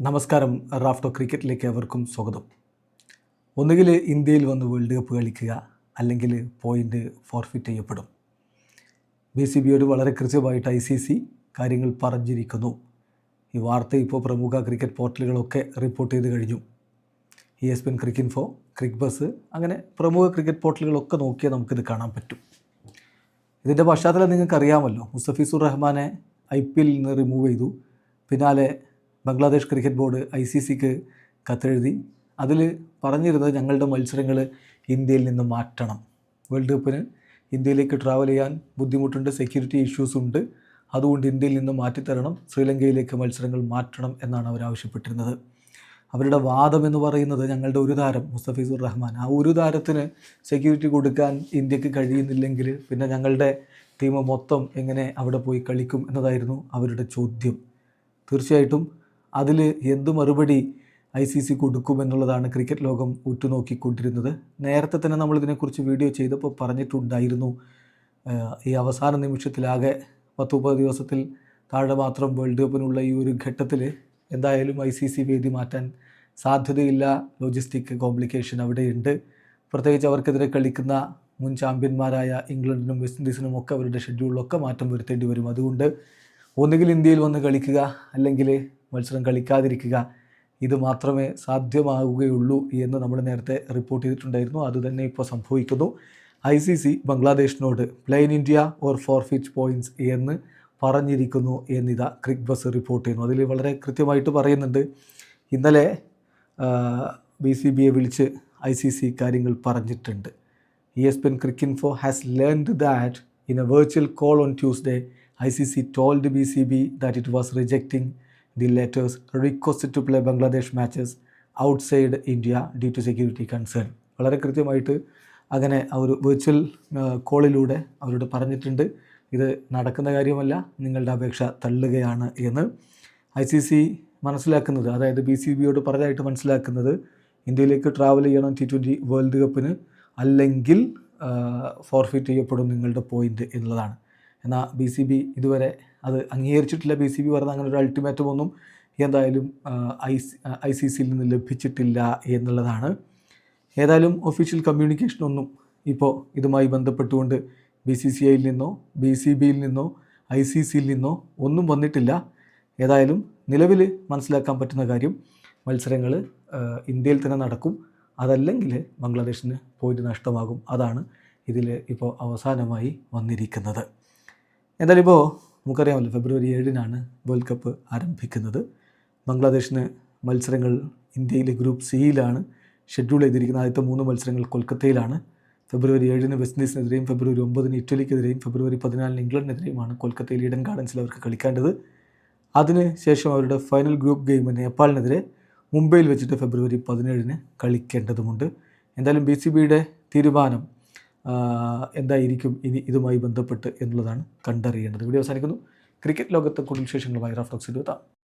നമസ്കാരം. റാഫ്റ്റോ ക്രിക്കറ്റിലേക്ക് അവർക്കും സ്വാഗതം. ഒന്നുകിൽ ഇന്ത്യയിൽ വന്ന് വേൾഡ് കപ്പ് കളിക്കുക അല്ലെങ്കിൽ പോയിന്റ് ഫോർഫിറ്റ് ചെയ്യപ്പെടും. ബി സി ബിയോട് വളരെ കൃത്യമായിട്ട് ഐ സി സി കാര്യങ്ങൾ പറഞ്ഞിരിക്കുന്നു. ഈ വാർത്ത ഇപ്പോൾ പ്രമുഖ ക്രിക്കറ്റ് പോർട്ടലുകളൊക്കെ റിപ്പോർട്ട് ചെയ്ത് കഴിഞ്ഞു. E S P N Cricinfo Cricbuzz അങ്ങനെ പ്രമുഖ ക്രിക്കറ്റ് പോർട്ടലുകളൊക്കെ നോക്കിയാൽ നമുക്കിത് കാണാൻ പറ്റും. ഇതിന്റെ പശ്ചാത്തലം നിങ്ങൾക്കറിയാമല്ലോ. മുസ്തഫീസുർ റഹ്മാനെ ഐ പി എല്ലിൽ നിന്ന് റിമൂവ് ചെയ്തു. പിന്നാലെ Bangladesh cricket board I C സിക്ക് കത്തെഴുതി. അതിൽ പറഞ്ഞിരുന്നത് ഞങ്ങളുടെ മത്സരങ്ങൾ ഇന്ത്യയിൽ നിന്ന് മാറ്റണം. വേൾഡ് കപ്പിന് ഇന്ത്യയിലേക്ക് ട്രാവൽ ചെയ്യാൻ ബുദ്ധിമുട്ടുണ്ട് സെക്യൂരിറ്റി ഇഷ്യൂസ് ഉണ്ട്. അതുകൊണ്ട് ഇന്ത്യയിൽ നിന്ന് മാറ്റിത്തരണം ശ്രീലങ്കയിലേക്ക് മത്സരങ്ങൾ മാറ്റണം എന്നാണ് അവർ ആവശ്യപ്പെട്ടിരുന്നത്. അവരുടെ വാദം എന്ന് പറയുന്നത് ഞങ്ങളുടെ ഒരു താരം മുസ്തഫീസുർ റഹ്മാൻ. ആ ഒരു താരത്തിന് സെക്യൂരിറ്റി കൊടുക്കാൻ ഇന്ത്യയ്ക്ക് കഴിയുന്നില്ലെങ്കിൽ പിന്നെ ഞങ്ങളുടെ ടീം മൊത്തം എങ്ങനെ അവിടെ പോയി കളിക്കും എന്നതായിരുന്നു അവരുടെ ചോദ്യം. തീർച്ചയായിട്ടും അതിൽ എന്ത് മറുപടി ഐ സി സി കൊടുക്കുമെന്നുള്ളതാണ് ക്രിക്കറ്റ് ലോകം ഉറ്റുനോക്കിക്കൊണ്ടിരുന്നത്. നേരത്തെ തന്നെ നമ്മൾ ഇതിനെക്കുറിച്ച് വീഡിയോ ചെയ്തപ്പോൾ പറഞ്ഞിട്ടുണ്ടായിരുന്നു ഈ അവസാന നിമിഷത്തിലാകെ പത്ത് മുപ്പത് ദിവസത്തിൽ താഴെ മാത്രം വേൾഡ് കപ്പിനുള്ള ഈ ഒരു ഘട്ടത്തിൽ എന്തായാലും ഐ സി സി വേദി മാറ്റാൻ സാധ്യതയില്ല. ലോജിസ്റ്റിക് കോംപ്ലിക്കേഷൻ അവിടെയുണ്ട്. പ്രത്യേകിച്ച് അവർക്കെതിരെ കളിക്കുന്ന മുൻ ചാമ്പ്യന്മാരായ ഇംഗ്ലണ്ടിനും വെസ്റ്റ് ഇൻഡീസിനും ഒക്കെ അവരുടെ ഷെഡ്യൂളിലൊക്കെ മാറ്റം വരുത്തേണ്ടി വരും. അതുകൊണ്ട് ഒന്നുകിൽ ഇന്ത്യയിൽ വന്ന് കളിക്കുക അല്ലെങ്കിൽ മത്സരം കളിക്കാതിരിക്കുക. ഇത് മാത്രമേ സാധ്യമാവുകയുള്ളൂ എന്ന് നമ്മൾ നേരത്തെ റിപ്പോർട്ട് ചെയ്തിട്ടുണ്ടായിരുന്നു. അതുതന്നെ ഇപ്പോൾ സംഭവിക്കുന്നു. I C C ബംഗ്ലാദേശിനോട് play in India or forfeit points എന്ന് പറഞ്ഞിരിക്കുന്നു എന്നിതാ ക്രിക് ബസ് റിപ്പോർട്ട് ചെയ്യുന്നു. അതിൽ വളരെ കൃത്യമായിട്ട് പറയുന്നുണ്ട്. ഇന്നലെ ബി സി ബിയെ വിളിച്ച് ഐ സി സി കാര്യങ്ങൾ പറഞ്ഞിട്ടുണ്ട്. E S P N Cricinfo has learned that in a virtual call on Tuesday I C C told B C B that it was rejecting the letter's request to play Bangladesh matches outside India due to security concern വളരെ കൃത്യമായിട്ട് അങ്ങനെ ആ ഒരു virtual കോളിലൂടെ അവരോട് പറഞ്ഞിട്ടുണ്ട്. ഇത് നടക്കുന്ന കാര്യമല്ല നിങ്ങളുടെ അപേക്ഷ തള്ളുകയാണ് എന്ന് ഐ സി സി മനസ്സിലാക്കുന്നത്. അതായത് ബി സി ബിയോട് പറഞ്ഞതായിട്ട് മനസ്സിലാക്കുന്നത് ഇന്ത്യയിലേക്ക് ട്രാവൽ ചെയ്യണം ടി ട്വന്റി വേൾഡ് കപ്പിന് അല്ലെങ്കിൽ ഫോർഫിറ്റ് ചെയ്യപ്പെടും നിങ്ങളുടെ പോയിന്റ് എന്നുള്ളതാണ്. എന്നാൽ ബി സി ബി ഇതുവരെ അത് അംഗീകരിച്ചിട്ടില്ല. ബി സി ബി പറഞ്ഞ അങ്ങനെ ഒരു അൾട്ടിമേറ്റം ഒന്നും എന്തായാലും ഐ ഐ സി സിയിൽ നിന്ന് ലഭിച്ചിട്ടില്ല എന്നുള്ളതാണ്. ഏതായാലും ഒഫീഷ്യൽ കമ്മ്യൂണിക്കേഷനൊന്നും ഇപ്പോൾ ഇതുമായി ബന്ധപ്പെട്ടുകൊണ്ട് ബി സി സി ഐയിൽ നിന്നോ ബി സി ബിയിൽ നിന്നോ ഐ സി സിയിൽ നിന്നോ ഒന്നും വന്നിട്ടില്ല. ഏതായാലും നിലവിൽ മനസ്സിലാക്കാൻ പറ്റുന്ന കാര്യം മത്സരങ്ങൾ ഇന്ത്യയിൽ തന്നെ നടക്കും. അതല്ലെങ്കിൽ ബംഗ്ലാദേശിന് പോയിന്റ് നഷ്ടമാകും. അതാണ് ഇതിൽ ഇപ്പോൾ അവസാനമായി വന്നിരിക്കുന്നത്. എന്തായാലും ഇപ്പോൾ നമുക്കറിയാമല്ലോ ഫെബ്രുവരി ഏഴിനാണ് വേൾഡ് കപ്പ് ആരംഭിക്കുന്നത്. ബംഗ്ലാദേശിന് മത്സരങ്ങൾ ഇന്ത്യയിലെ ഗ്രൂപ്പ് സിയിലാണ് ഷെഡ്യൂൾ ചെയ്തിരിക്കുന്ന ആദ്യത്തെ മൂന്ന് മത്സരങ്ങൾ കൊൽക്കത്തയിലാണ്. ഫെബ്രുവരി ഏഴിന് വെസ്റ്റ് ഇൻഡീസിനെതിരെയും ഫെബ്രുവരി ഒമ്പതിന് ഇറ്റലിക്കെതിരെയും ഫെബ്രുവരി പതിനാലിന് ഇംഗ്ലണ്ടിനെതിരെയുമാണ് കൊൽക്കത്തയിൽ ഈഡൻ ഗാർഡൻസിൽ അവർക്ക് കളിക്കേണ്ടത്. അതിന് ശേഷം അവരുടെ ഫൈനൽ ഗ്രൂപ്പ് ഗെയിം നേപ്പാളിനെതിരെ മുംബൈയിൽ വെച്ചിട്ട് ഫെബ്രുവരി പതിനേഴിന് കളിക്കേണ്ടതുമുണ്ട്. എന്തായാലും ബി സി ബിയുടെ തീരുമാനം എന്തായിരിക്കും ഇനി ഇതുമായി ബന്ധപ്പെട്ട് എന്നുള്ളതാണ് കണ്ടറിയേണ്ടത്. വീഡിയോ അവസാനിക്കുന്നു. ക്രിക്കറ്റ് ലോകത്തെ കൂടുതൽ വിശേഷങ്ങളുമായി റഫ്ലോക്സ് എത്താം.